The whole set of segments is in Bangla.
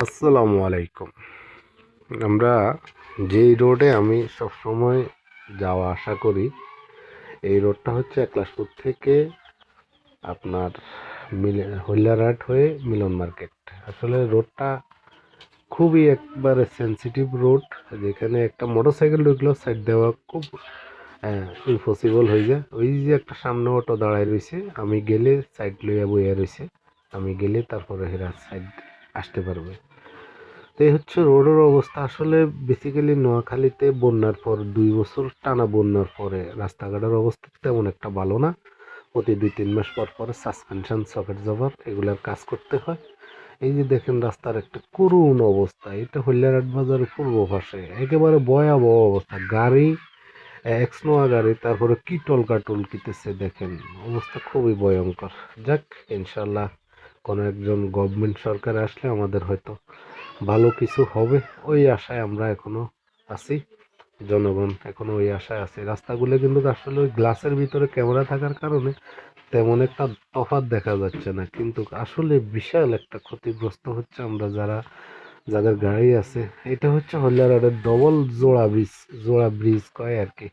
আসসালামু আলাইকুম। আমরা যেই রোডে আমি সবসময় যাওয়া আশা করি, এই রোডটা হচ্ছে একলাসপুর থেকে আপনার মিলে, হইলারহাট হয়ে মিলন মার্কেট। আসলে রোডটা খুবই একবারে সেন্সিটিভ রোড যেখানে একটা মোটর সাইকেল ঢুকলেও সাইড দেওয়া খুব ইম্পসিবল হয়ে যায়। ওই যে একটা সামনে অটো দাঁড়ায় রয়েছে, আমি গেলে সাইড লইয়া বইয়া রয়েছে, আমি গেলে তারপরে হেরা সাইড আসতে পারবে। তো এই হচ্ছে রোডের অবস্থা। আসলে বেসিক্যালি নোয়াখালীতে বন্যার পর, দুই বছর টানা বন্যার পরে রাস্তাঘাটের অবস্থা তেমন একটা ভালো না। প্রতি দুই তিন মাস পর পরে সাসপেনশন সকেট জবার এগুলার কাজ করতে হয়। এই যে দেখেন রাস্তার একটা করুণ অবস্থা। এটা হইলারাট বাজারের পূর্ব পাশে। একেবারে ভয়াবহ অবস্থা। গাড়ি এক্সনোয়া গাড়ি, তারপরে কিটল কাটল কিতেছে দেখেন। অবস্থা খুবই ভয়ঙ্কর। যাক ইনশাল্লাহ কোনো একজন গভর্নমেন্ট সরকার আসলে আমাদের হয়তো ভালো কিছু হবে। ওই আশায় আমরা এখনও আছি, জনগণ এখনও ওই আশায় আছে। রাস্তাগুলো কিন্তু আসলে ওই গ্লাসের ভিতরে ক্যামেরা থাকার কারণে তেমন একটা তফাৎ দেখা যাচ্ছে না। কিন্তু আসলে বিশাল একটা ক্ষতিগ্রস্ত হচ্ছে আমরা যারা, যাদের গাড়ি আছে। এটা হচ্ছে হলিয়ারাডের ডবল জোড়া ব্রিজ জোড়া ব্রিজ কয় আর কি।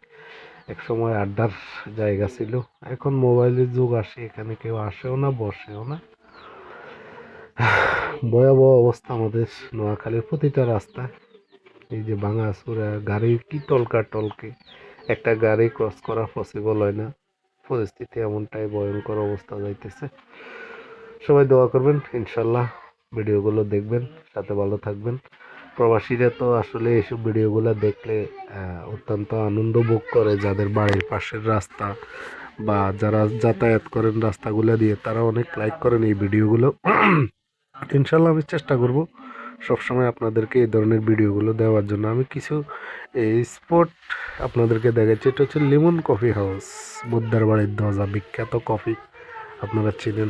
এক সময় আড্ডার জায়গা ছিল। এখন মোবাইলের যুগ আসে, এখানে কেউ আসেও না, বসেও না। ভয়াবহ অবস্থা আমাদের নোয়াখালীর প্রতিটা রাস্তা। এই যে ভাঙাচুরা গাড়ির কি টলকা টলকে, একটা গাড়ি ক্রস করা পসিবল হয় না। পরিস্থিতি এমনটাই ভয়ঙ্কর অবস্থা যাইতেছে। সবাই দোয়া করবেন, ইনশাল্লাহ ভিডিওগুলো দেখবেন, সাথে ভালো থাকবেন। প্রবাসীরা তো আসলে এইসব ভিডিওগুলো দেখলে অত্যন্ত আনন্দ ভোগ করে যাদের বাড়ির পাশের রাস্তা বা যারা যাতায়াত করেন রাস্তাগুলো দিয়ে, তারা অনেক লাইক করেন এই ভিডিওগুলো। ইনশাল্লাহ আমি চেষ্টা করব সবসময় আপনাদেরকে এই ধরনের ভিডিওগুলো দেওয়ার জন্য। আমি কিছু স্পট আপনাদেরকে দেখাচ্ছি, এটা হচ্ছে লেমন কফি হাউস, বুদ্ধার বাড়ির দরজা, বিখ্যাত কফি। আপনারা চিনেন